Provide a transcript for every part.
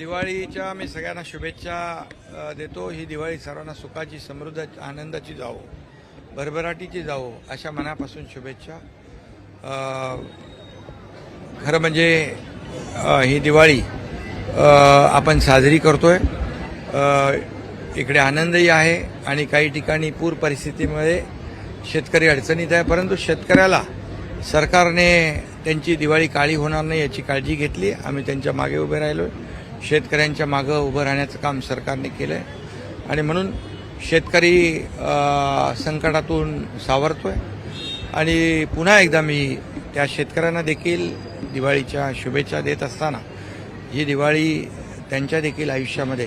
दिवाळीच्या मी सगळ्यांना शुभेच्छा देतो. ही दिवाळी सर्वांना सुखाची समृद्ध आनंदाची जावो. भरभराटीची जावो अशा मनापासून शुभेच्छा. खरं म्हणजे ही दिवाळी आपण साजरी करतोय. इकडे आनंदही आहे आणि काही ठिकाणी पूर परिस्थितीमुळे शेतकरी अडचणीत आहे. परंतु शेतकऱ्याला सरकारने त्यांची दिवाळी काळी होणार नाही याची काळजी घेतली. आम्ही त्यांच्या मागे उभे राहिलो शेतकऱ्यांच्या मागं उभं राहण्याचं काम सरकारने केलं आहे आणि म्हणून शेतकरी संकटातून सावरतोय. आणि पुन्हा एकदा मी त्या शेतकऱ्यांना देखील दिवाळीच्या शुभेच्छा देत असताना ही दिवाळी त्यांच्या देखील आयुष्यामध्ये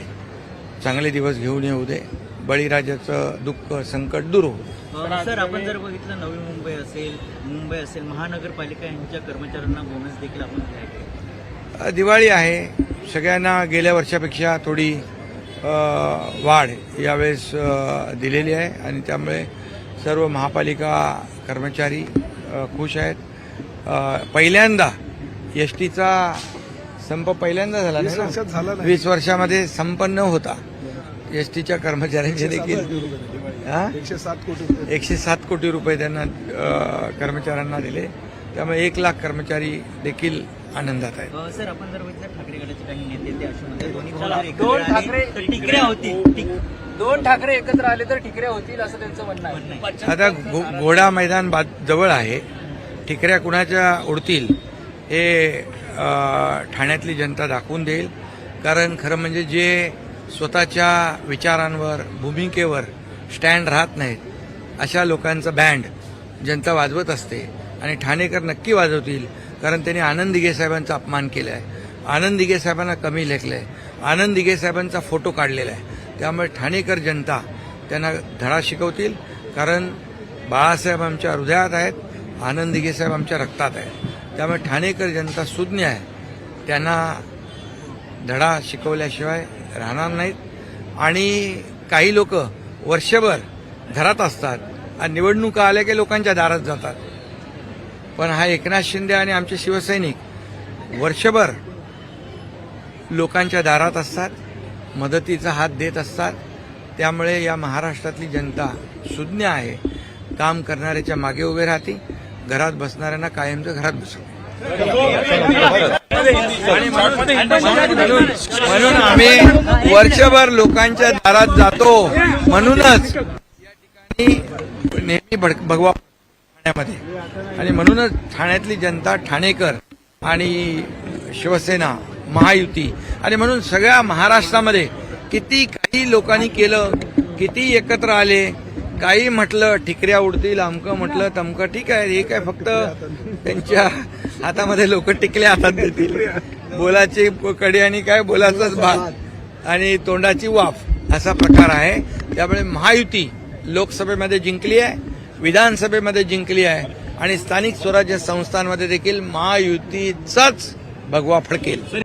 चांगले दिवस घेऊन येऊ दे. बळीराजाचं दुःख संकट दूर हो अ, सर आपण जर बघितलं नवी मुंबई असेल मुंबई असेल महानगरपालिका यांच्या कर्मचाऱ्यांना बोनस देखील आपण दिवाळी आहे. सगळ्यांना गेल्या वर्षापेक्षा थोडी वाढ यावेळेस दिलेली आहे आणि त्यामुळे सर्व महापालिका कर्मचारी खुश आहेत. पहिल्यांदा एस टीचा संप पहिल्यांदा झाला वीस ना? वर्षामध्ये संपन्न होता. एस टीच्या कर्मचाऱ्यांचे देखील? एकशे सात कोटी रुपये. त्यांना कर्मचाऱ्यांना दिले. त्यामुळे एक लाख कर्मचारी देखील आनंदात आहेत. अ, सर आपण जर बघितलं ठाकरे गटाचे काही नेते ते असे दोन्ही भाऊ दोन आले ठाकरे- तर टिकऱ्या होतील. टिक- दोन ठाकरे एकत्र आले तर ठिकऱ्या होतील असं त्यांचं म्हणणं आहे. आहे. आता घो- घोडा मैदान जवळ आहे. ठिकऱ्या कुणाच्या उडतील हे ठाण्यातली जनता दाखवून देईल. कारण खरं म्हणजे जे स्वतःच्या विचारांवर भूमिकेवर स्टँड राहत नाहीत अशा लोकांचा बँड जनता वाजवत असते आणि ठाणेकर नक्की वाजवतील कारण त्यांनी आनंद दिघे साहेबांचा अपमान केला आहे आनंद दिघे साहेबांना कमी लेखलं आहे आनंद दिघे साहेबांचा फोटो काढलेला आहे त्यामुळे ठाणेकर जनता त्यांना धडा शिकवतील कारण बाळासाहेब आमच्या हृदयात आहेत आनंद दिघे साहेब आमच्या रक्तात आहेत. त्यामुळे ठाणेकर जनता सुज्ञ आहे. त्यांना धडा शिकवल्याशिवाय राहणार नाहीत. आणि काही लोक वर्षभर घरात असतात आणि निवडणुका आल्या की लोकांच्या दारात जातात. पण हा एकनाथ शिंदे आणि आमचे शिवसैनिक वर्षभर लोकांच्या दारात असतात मदतीचा हात देत असतात. त्यामुळे या महाराष्ट्रातली जनता सुज्ञ आहे. काम करणाऱ्याच्या मागे उभे राहते. घरात बसणाऱ्यांना कायमचं घरात बसवते. म्हणून आम्ही वर्षभर लोकांच्या दारात जातो. म्हणूनच या ठिकाणी नेहमी भगवा ठाण्यामध्ये. आणि म्हणूनच ठाण्यातली जनता ठाणेकर आणि शिवसेना महायुती आणि म्हणून सगळ्या महाराष्ट्रामध्ये किती काही लोकांनी केलं किती एकत्र आले काही म्हटलं ठिकऱ्या उडतील अमकं म्हटलं तमकं ठीक आहे हे काय फक्त त्यांच्या हातामध्ये लोक टिकल्या हातात देतील. बोलाची कडी आणि काय बोलाचाच भात आणि तोंडाची वाफ असा प्रकार आहे. त्यामुळे महायुती लोकसभेमध्ये जिंकली आहे. विधानसभेमध्ये जिंकली आहे आणि स्थानिक स्वराज्य संस्थांमध्ये देखील महायुतीचाच भगवा फडकेल.